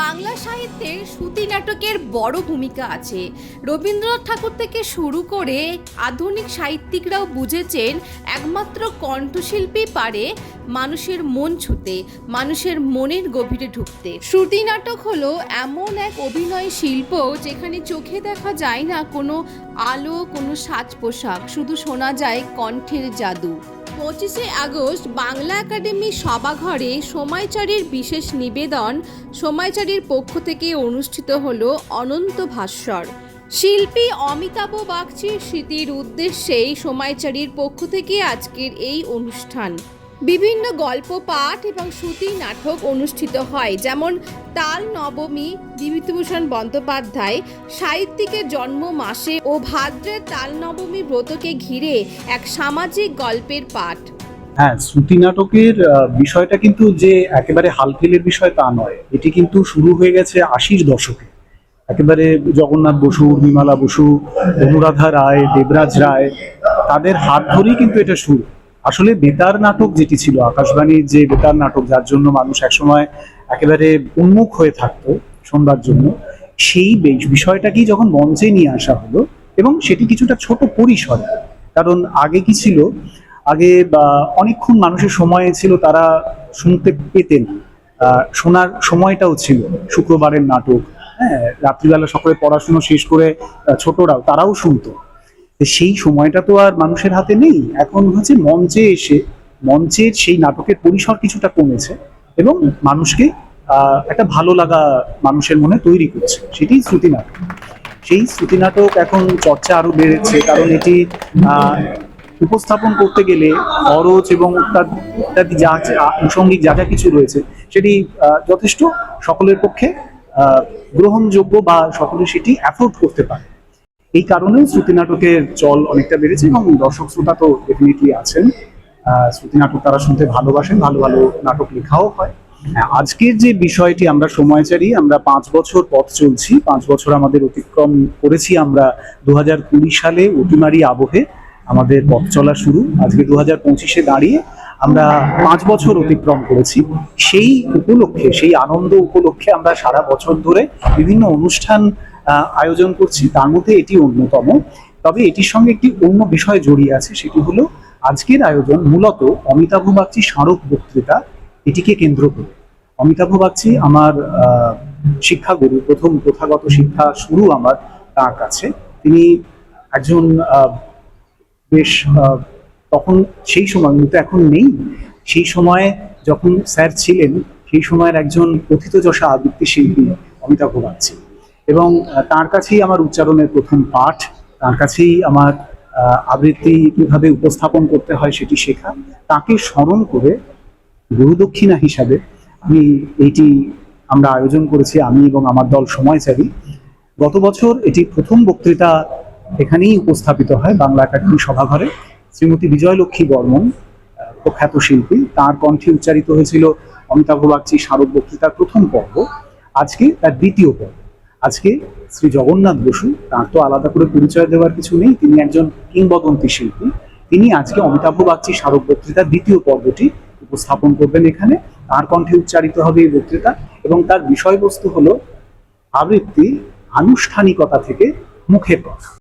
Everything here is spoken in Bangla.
বাংলা সাহিত্যে শ্রুতি নাটকের বড় ভূমিকা আছে। রবীন্দ্রনাথ ঠাকুর থেকে শুরু করে আধুনিক সাহিত্যিকরাও বুঝেছেন, একমাত্র কণ্ঠশিল্পী পারে মানুষের মন ছুতে, মানুষের মনের গভীরে ঢুকতে। শ্রুতি নাটক হলো এমন এক অভিনয় শিল্প যেখানে চোখে দেখা যায় না কোনো আলো, কোনো সাজ পোশাক, শুধু শোনা যায় কণ্ঠের জাদু। পঁচিশে আগস্ট বাংলা একাডেমি সভাঘরে সময়চারীর বিশেষ নিবেদন সময়চারীর পক্ষ থেকে অনুষ্ঠিত হল অনন্ত ভাস্বর। শিল্পী অমিতাভ বাগচির স্মৃতির উদ্দেশ্যেই সময়চারীর পক্ষ থেকে আজকের এই অনুষ্ঠান। বিভিন্ন গল্প, পাঠ এবং শ্রুতি নাটক অনুষ্ঠিত হয়, যেমন তাল নবমী, বিভূতিভূষণ বন্দ্যোপাধ্যায় সাহিত্যিকের জন্ম মাসে ও ভাদ্রের তাল নবমী ব্রতকে ঘিরে এক সামাজিক গল্পের পাঠ। হ্যাঁ শ্রুতি নাটকের বিষয়টা কিন্তু যে একেবারে হালফিলের বিষয় তা নয়। এটি কিন্তু শুরু হয়ে গেছে আশির দশকে। একেবারে জগন্নাথ বসু উর্মিমালা বসু, অনুরাধা রায়, দেবরাজ রায়, তাদের হাত ধরেই কিন্তু এটা শুরু। আসলে বেতার নাটক যেটি ছিল, আকাশবাণীর যে বেতার নাটক, যার জন্য মানুষ একসময় একেবারে উন্মুখ হয়ে থাকতো শোনবার জন্য, সেই বিষয়টাকেই যখন মঞ্চে নিয়ে আসা হলো, এবং সেটি কিছুটা ছোট পরিসরে, কারণ আগে কি ছিল, আগে অনেকক্ষণ মানুষের সময় ছিল তারা শুনতে পেতেন শোনার সময়টাও ছিল, শুক্রবারের নাটক হ্যাঁ রাত্রিবেলা সকলে পড়াশুনো শেষ করে ছোটরাও, তারাও শুনতো। তো সেই সময়টা তো আর মানুষের হাতে নেই। এখন হচ্ছে মঞ্চে এসে, মঞ্চের সেই নাটকের পরিসর কিছুটা কমেছে এবং মানুষকে একটা ভালো লাগা মানুষের মনে তৈরি করছে। সেটাই শ্রুতি নাটক। সেই শ্রুতি নাটক এখন চর্চা আরও বেড়েছে, কারণ এটি উপস্থাপন করতে গেলে খরচ এবং তার ইত্যাদি যা আনুষঙ্গিক যা যা কিছু রয়েছে, সেটি যথেষ্ট সকলের পক্ষে গ্রহণযোগ্য বা সকলে সেটি অ্যাফোর্ড করতে পারে। এই কারণে শ্রুতি নাটকের চল অনেকটা বেড়েছে এবং দর্শক শ্রোতা তো ডেফিনেটলি আছেন। শ্রুতি নাটক তারা শুনতে ভালোবাসেন ভালো ভালো নাটক লেখাও হয়। হ্যাঁ, আজকের যে বিষয়টি আমরা সময়চারী আমরা পাঁচ বছর পথ চলছি। পাঁচ বছর আমাদের অতিক্রম করেছি আমরা দু হাজার কুড়ি সালে অতিমারি আবহে। আমাদের পথ চলা শুরু। আজকে দু হাজার পঁচিশে দাঁড়িয়ে আমরা পাঁচ বছর অতিক্রম করেছি। সেই উপলক্ষে, সেই আনন্দ উপলক্ষে আমরা সারা বছর ধরে বিভিন্ন অনুষ্ঠান আয়োজন করছি। তার মধ্যে এটি অন্যতম। তবে এটির সঙ্গে একটি অন্য বিষয় জড়িয়ে আছে, সেটি হলো আজকের আয়োজন মূলত অমিতাভ বাগচি স্মারক বক্তৃতা। এটিকে কেন্দ্র করে। অমিতাভ বাগচি আমার শিক্ষাগুরু, প্রথম প্রথাগত শিক্ষা শুরু আমার তার কাছে। তিনি একজন বেশ তখন সেই সময় কিন্তু এখন নেই, সেই সময়ে যখন স্যার ছিলেন, সেই সময়ের একজন কথিতযশা আবৃত্তি শিল্পী অমিতাভ বাগচি। এবং তার কাছেই আমার উচ্চারণের প্রথম পাঠ, তার কাছেই আমার আবৃত্তি কীভাবে উপস্থাপন করতে হয় সেটি শেখা। তাকে স্মরণ করে গুরুদক্ষিণা হিসাবে আমি এইটি আমরা আয়োজন করেছি, আমি এবং আমার দল সময়চারী গত বছর এটি প্রথম বক্তৃতা এখানেই উপস্থাপিত হয়, বাংলা একাডেমি সভাঘরে। শ্রীমতী বিজয়লক্ষ্মী বর্মন প্রখ্যাত শিল্পী। তার কণ্ঠে উচ্চারিত হয়েছিল অমিতাভ বাগচি স্মারক বক্তৃতার প্রথম পর্ব। আজকে তার দ্বিতীয় পর্ব। আজকে শ্রী জগন্নাথ বসু, তার তো আলাদা করে পরিচয় দেওয়ার কিছু নেই, তিনি একজন কিংবদন্তি শিল্পী। তিনি আজকে অমিতাভ বাগচি স্মারক বক্তৃতার দ্বিতীয় পর্বটি উপস্থাপন করবেন এখানে। তার কণ্ঠে উচ্চারিত হবে এই বক্তৃতা এবং তার বিষয়বস্তু হলো আবৃত্তি আনুষ্ঠানিকতা থেকে মুখের কথা।